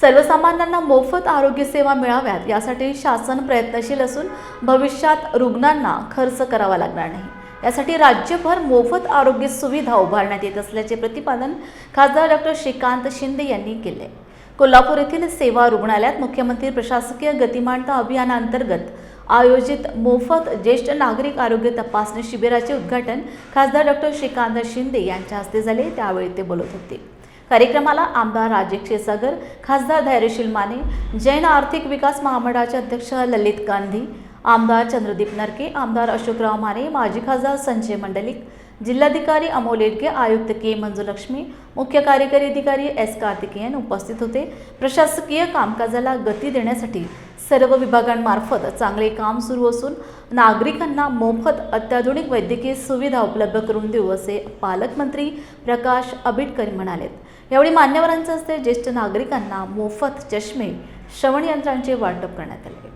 सर्वसामान्यांना मोफत आरोग्य सेवा मिळाव्यात यासाठी शासन प्रयत्नशील असून भविष्यात रुग्णांना खर्च करावा लागणार नाही. यासाठी राज्यभर मोफत आरोग्य सुविधा उभारण्यात येत असल्याचे प्रतिपादन खासदार डॉक्टर श्रीकांत शिंदे यांनी केले. कोल्हापूर येथील सेवा रुग्णालयात मुख्यमंत्री प्रशासकीय गतिमानता अभियानांतर्गत आयोजित मोफत ज्येष्ठ नागरिक आरोग्य तपासणी शिबिराचे उद्घाटन खासदार डॉक्टर श्रीकांत शिंदे यांच्या हस्ते झाले. त्यावेळी ते बोलत होते. कार्यक्रमाला आमदार राजे क्षीरसागर खासदार धैर्यशील माने जैन आर्थिक विकास महामंडळाचे अध्यक्ष ललित गांधी आमदार चंद्रदीप नरके आमदार अशोकराव माने माजी खासदार संजय मंडलिक जिल्हाधिकारी अमोल येडगे आयुक्त के मंजुलक्ष्मी मुख्य कार्यकारी अधिकारी एस कार्तिकेयन उपस्थित होते. प्रशासकीय कामकाजाला गती देण्यासाठी सर्व विभागांमार्फत चांगले काम सुरू असून नागरिकांना मोफत अत्याधुनिक वैद्यकीय सुविधा उपलब्ध करून देऊ असे पालकमंत्री प्रकाश आंबेडकर म्हणालेत यावेळी मान्यवरांच्या हस्ते ज्येष्ठ नागरिकांना मोफत चष्मे श्रवणयंत्रांचे वाटप करण्यात आले.